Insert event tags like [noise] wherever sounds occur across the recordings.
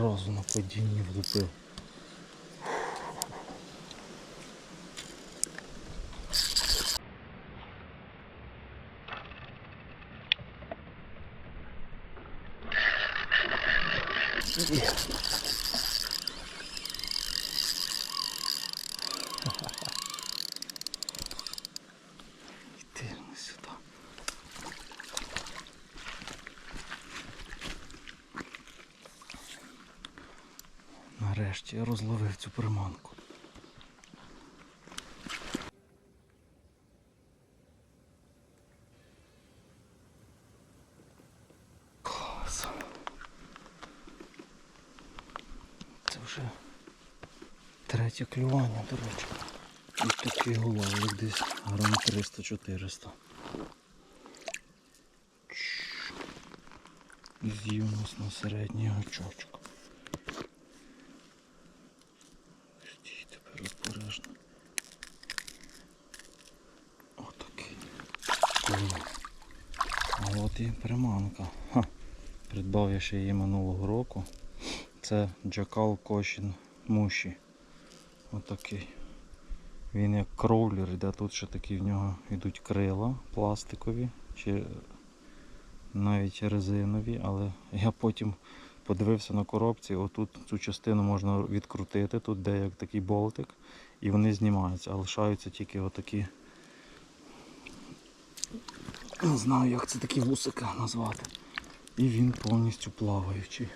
Зразу на падінні влупив. Є. Нарешті я розловив цю приманку. Клас. Це вже третє клювання, до речі. І такий головик десь грам 300-400. Чш. З'їв нас на середній гачочок. Стій тепер обережно. Отакий. О. А от і приманка. Ха. Придбав я ще її минулого року. Це Джакал Кошін Муші. Отакий. Він як кроулер йде, тут ще такі в нього йдуть крила пластикові чи навіть резинові, але я потім подивився на коробці, отут цю частину можна відкрутити, тут де як такий болтик, і вони знімаються, а лишаються тільки отакі. Не знаю, як це такі вусика назвати. І він повністю плаваючий.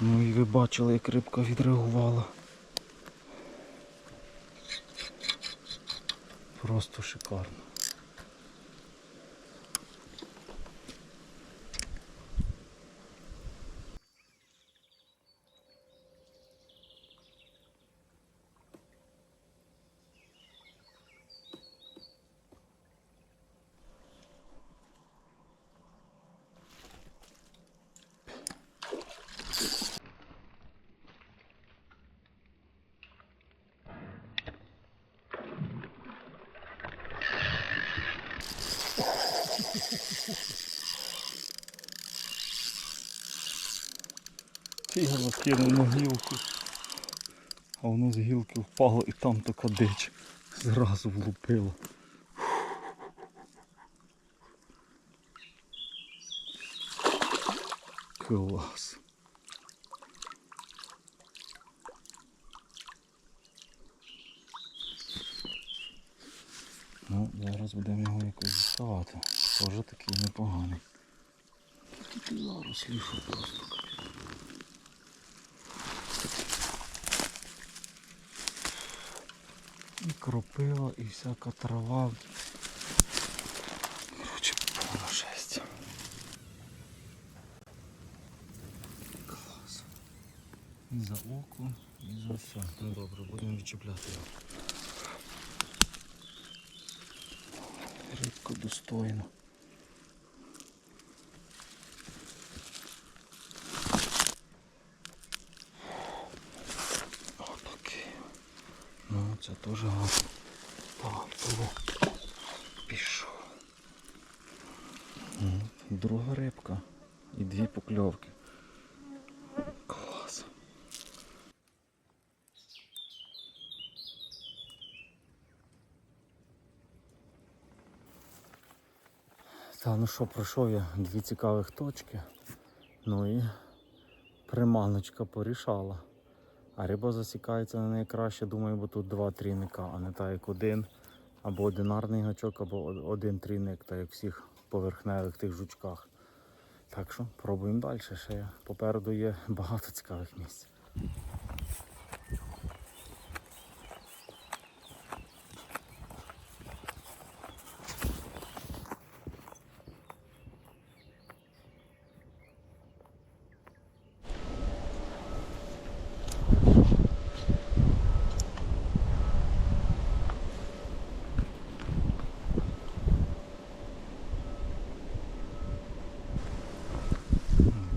Ну і ви бачили, як рибка відреагувала. Просто шикарно. Його кинув на гілку. А воно з гілки впало і там така дич. Зразу влупило. Клас. Ну, зараз будемо його якось діставати. Теж такий непоганий. Тут і зарослі, просто. І кропила, і всяка трава. Короче, повна жесть. Клас. І за око, і за все. Ну добре, будемо відчіпляти його. Рибка достойна. Отакий. Ну, це теж гарно. Так, було. Пішов. М, Друга рибка. І дві покльовки. Клас. Та ну що, пройшов я дві цікавих точки. Ну і приманочка порішала. А риба засікається на неї краще, думаю, бо тут два трійника, а не так як один. Або одинарний гачок, або один трійник, так як всіх поверхневих тих жучках. Так що пробуємо далі. Ще попереду є багато цікавих місць.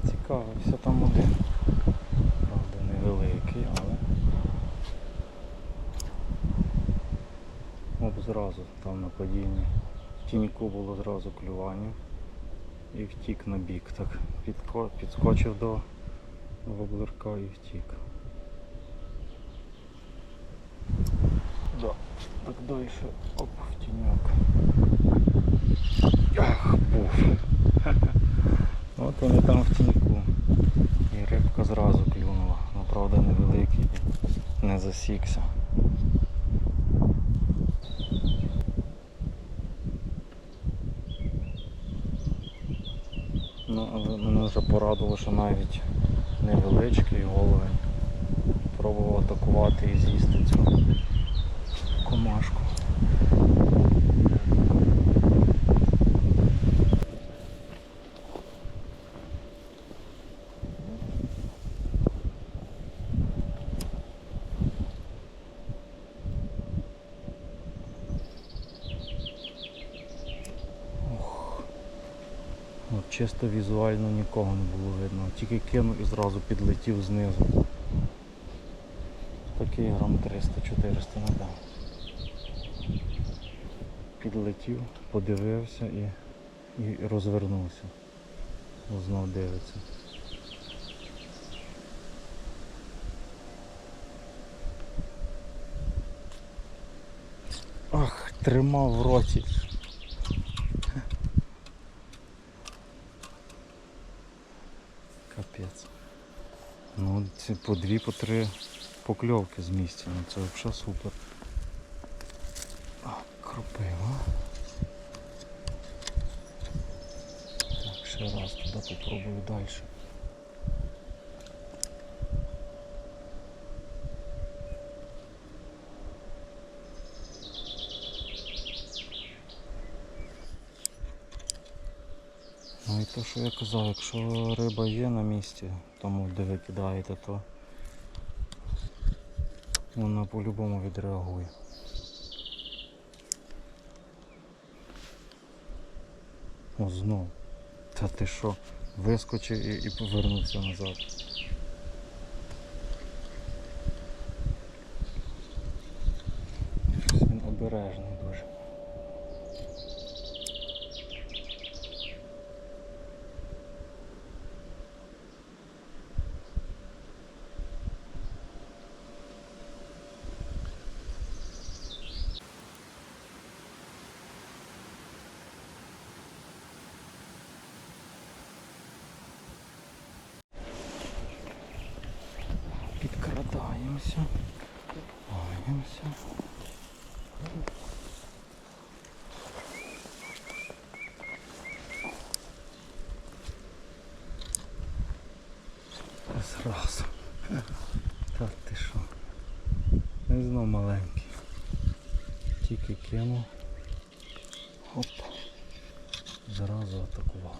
Цікавився там один. Правда, невеликий, але. Об зразу там на падінні. В тіньку було зразу клювання і втік на бік. Так підко- підскочив до воблерка і втік. Да. Так далі. Оп, в тіньок. Ах, пуф. [laughs] От вони там в тіньку. І рибка зразу клюнула. Ну, правда, невеликий, не засікся. Ну, мене порадило, що навіть невеличкий головень пробував атакувати і з'їсти цю комашку. От чисто візуально нікого не було видно. Тільки кинув і зразу підлетів знизу. Такий грам 300-400 надав. Підлетів, подивився і, і розвернувся. Знов дивиться. Ах, тримав в роті. Капець. Ну, це по три покльовки з місця. Ну це взагалі супер. Кропива. Так, ще раз туди попробую далі. Ну і то, що я казав, якщо риба є на місці, тому де ви кидаєте, то вона по-любому відреагує. О, знов. Та ти що, вискочив і, і повернувся назад. Щось він обережний дуже. Підкрадаємося. Гаємося. Зразу. Так ти що? Не знов маленький. Тільки кинув. Оп. Зразу атакував.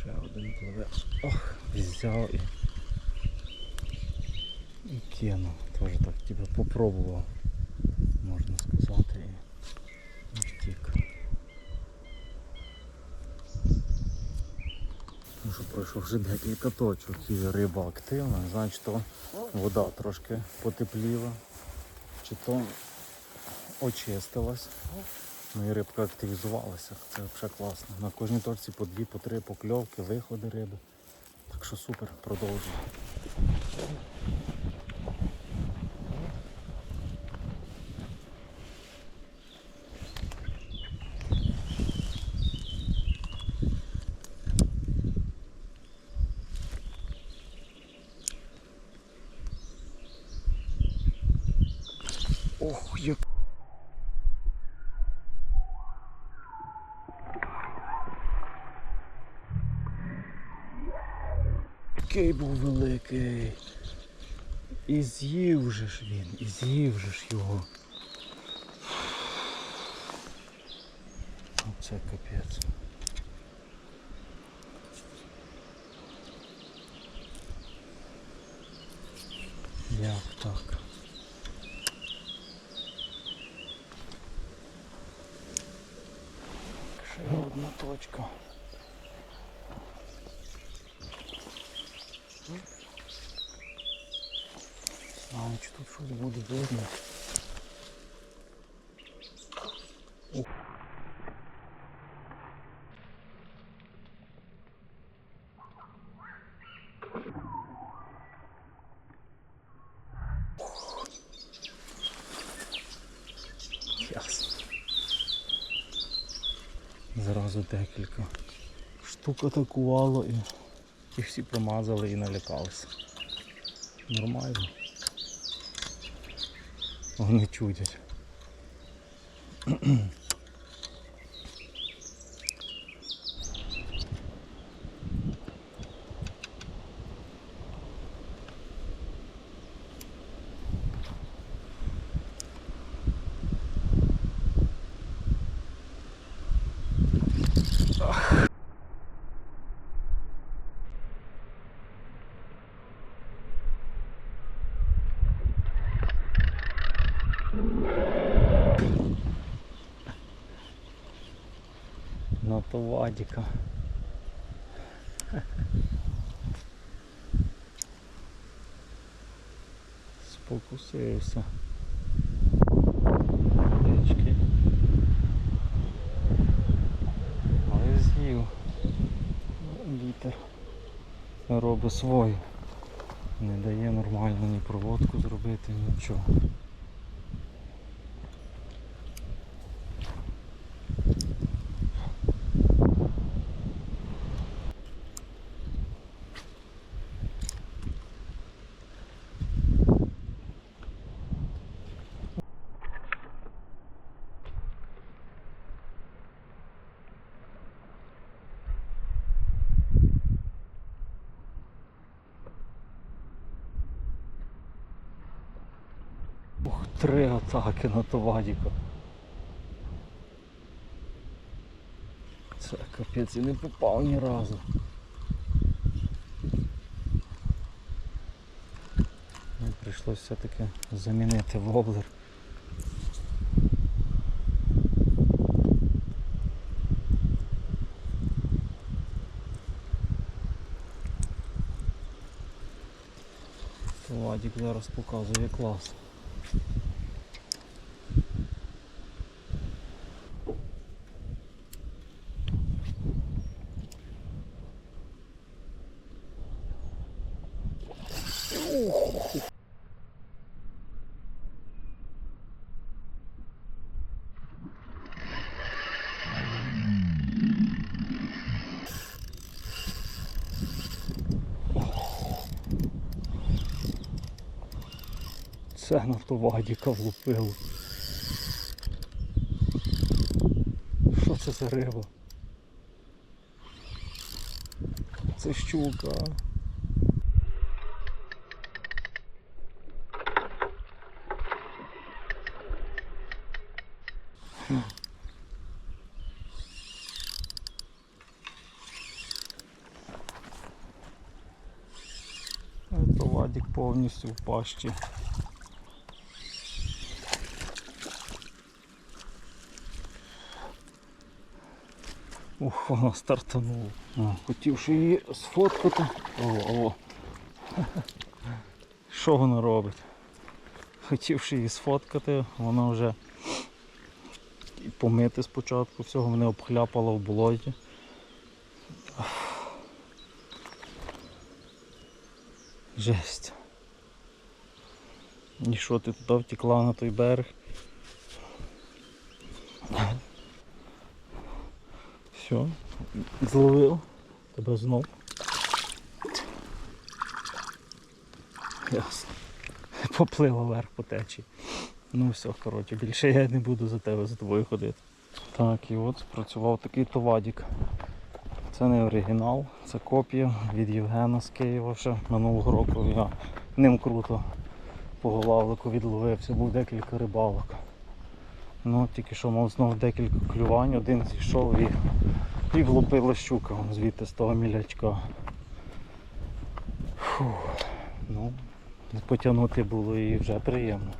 Ще один пливе. Ох, взяв і, і кинув. Теж так типу попробував, можна сказати, і, втік. Ну що пройшов вже декілька точок і риба активна, значить то вода трошки потепліла, чи то очистилась. Ну і рибка активізувалася, це взагалі класно. На кожній точці по дві, по три покльовки, виходи риби. Що супер, продовжуємо. Ох, як Який був великий. І з'їв же ж він, і з'їв же ж його. Оце капець. Як так? Ще одна точка. А, чи тут щось буде видно? Зразу декілька штук атакувало і, і всі промазали і налякалися. Нормально. Вони чудять. На то Вадіка. Спокусився. Річки. Але з'їв. Вітер робить свою. Не дає нормально ні проводку зробити, нічого. Ух, три атаки на Товадіка. Це капець і не попав ні разу. Ну, Прийшлося все-таки замінити воблер. Вадік зараз показує клас. Це на то Вадіка влупило. Що це за риба? Це щука. Це повністю в пащі. Ух, вона стартанула. Хотівши її сфоткати. О, о. Що вона робить? Хотівши її сфоткати, вона вже і помити спочатку всього, мене обхляпала в болоті. Жесть. І що ти туди втекла на той берег? Все, зловив тебе знов. Ясно. Поплила вверх по течії. Ну все, коротше, більше я не буду за тебе за тобою ходити. Так, і от спрацював такий товадік. Це не оригінал, це копія від Євгена з Києва ще минулого року. Я ним круто по голавлику відловився, був декілька рибалок. Ну, тільки що мав знову декілька клювань, один зійшов і, і влупила щука звідти з того мілячка. Фух, ну, потягнути було і вже приємно.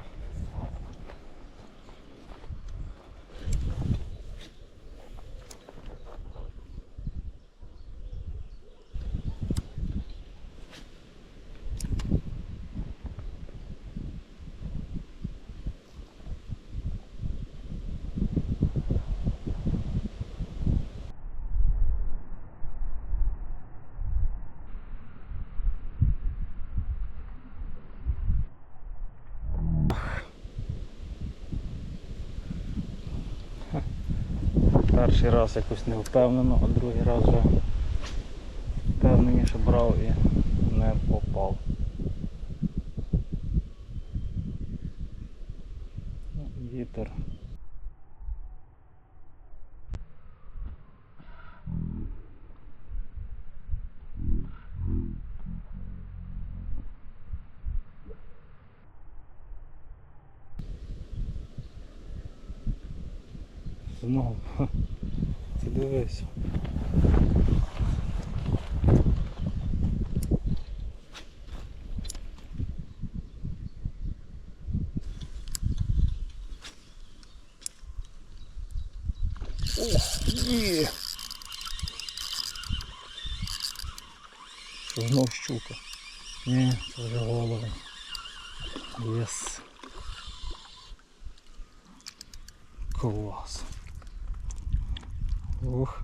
Перший раз якось не впевнено, а другий раз вже впевненіше брав і не попав. Вітер. Знову. Ти дивись. Ох, є. Що знов щука? Ні, це вже голова. Єс. Клас. Ух,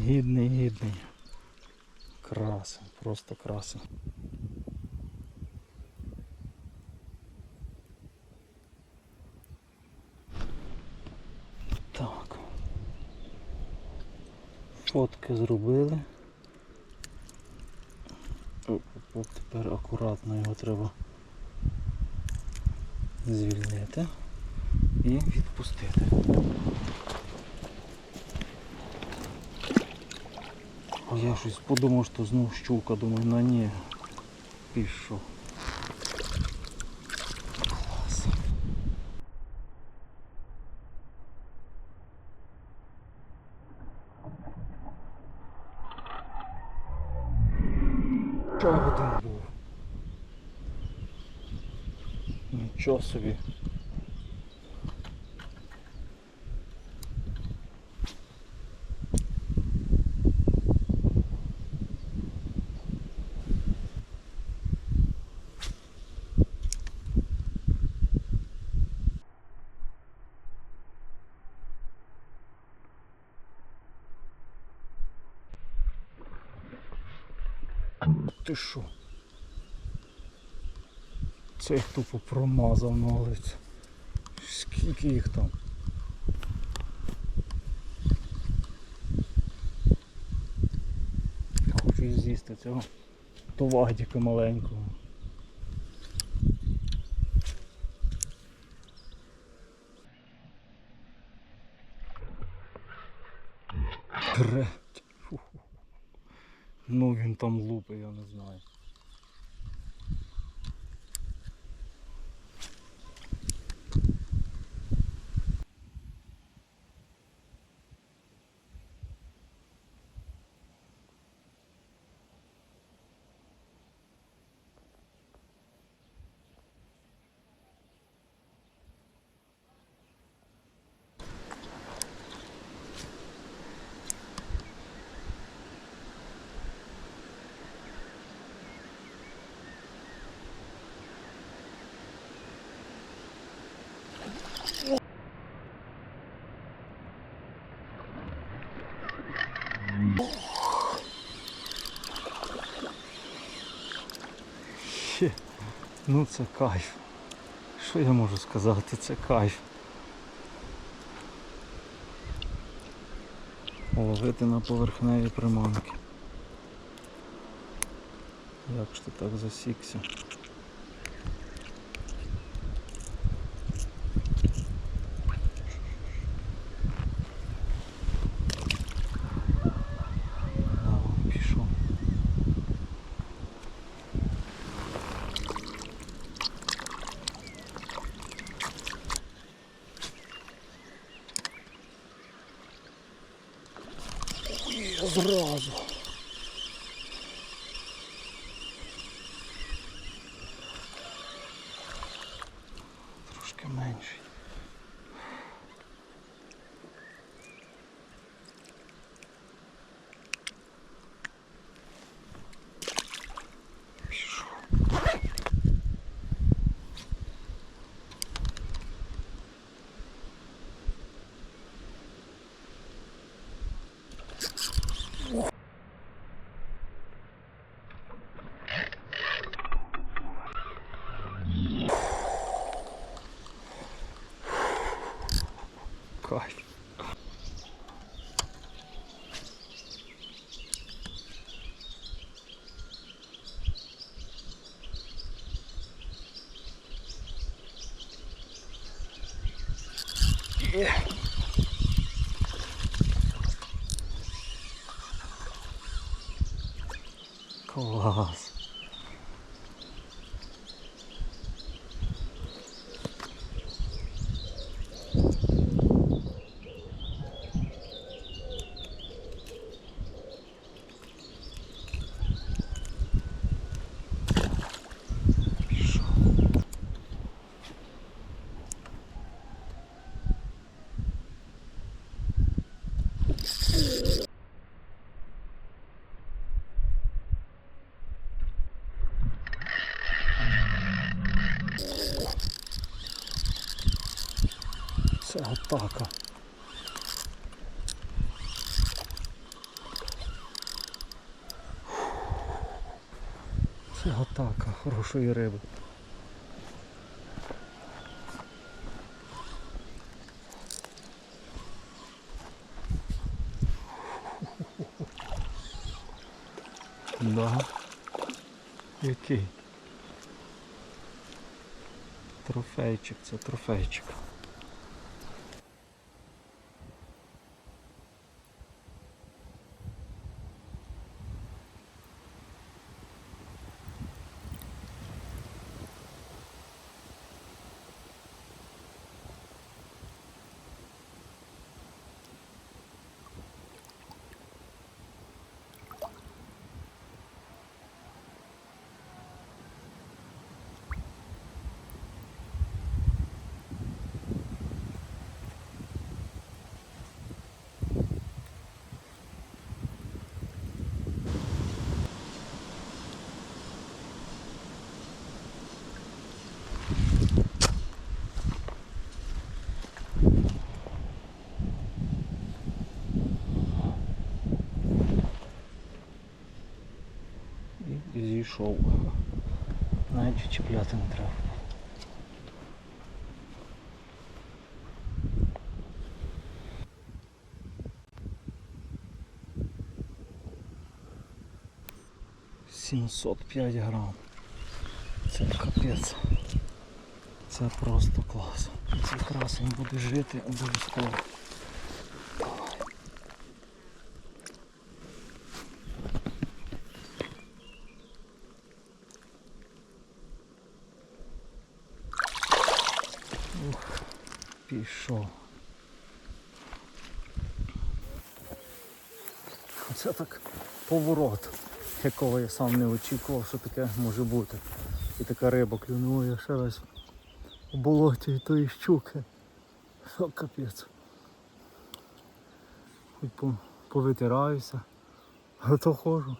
гідний, гідний. Красень, просто красень. Так. Фотки зробили. Оп, тепер акуратно його треба звільнити і відпустити. Я щось подумав, що знов щука, думаю, на ні. Пішов. Клас. Ще один був. Нічого собі. Ти що? Це їх тупо промазав на вулиці. Скільки їх там? Хочу з'їсти цього товагдіка маленького. Треть. Ну він там лупить, я не знаю. Ще. Ну це кайф. Що я можу сказати? Це кайф. Ловити на поверхневі приманки. Як ж ти так засікся? А, пішов. І зразу. Трошки собі. Клас. Це атака хорошої риби. Да. Який? Трофейчик, це трофейчик. І зійшов. Навіть чіпляти не треба. Сімсот п'ять грам. Це капець. Це просто клас. Цей красень буде жити обов'язково. Ух, пішов. Оце так поворот, якого я сам не очікував, що таке може бути. І така риба клюнула, ще раз у болоті і тої щуки. Що капець. Хоч по, повитираюся, а то ходжу.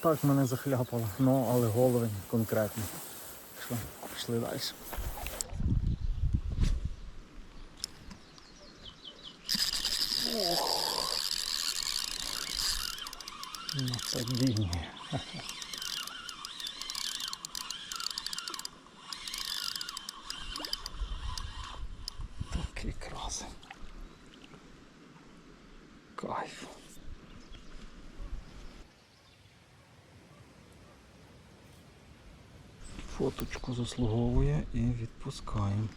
Так мене захляпало, ну але головень конкретно. Що, пішли далі. На падінні. Такий красень. Кайф. Фоточку заслуговує і відпускаємо.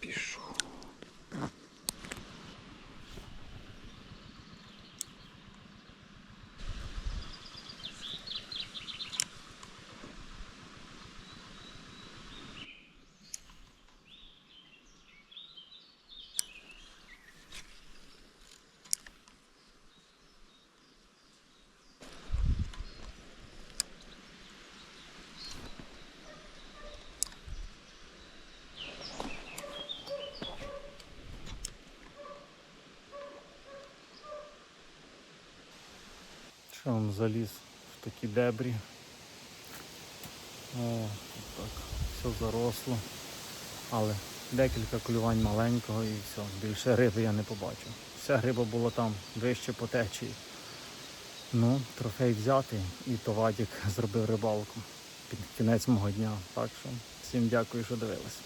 Пішов. Що він заліз в такі дебрі. О, так, все заросло. Але декілька клювань маленького і все. Більше риби я не побачив. Вся риба була там вище по течії. Ну, трофей взятий і то Вадік зробив рибалку під кінець мого дня. Так що всім дякую, що дивились.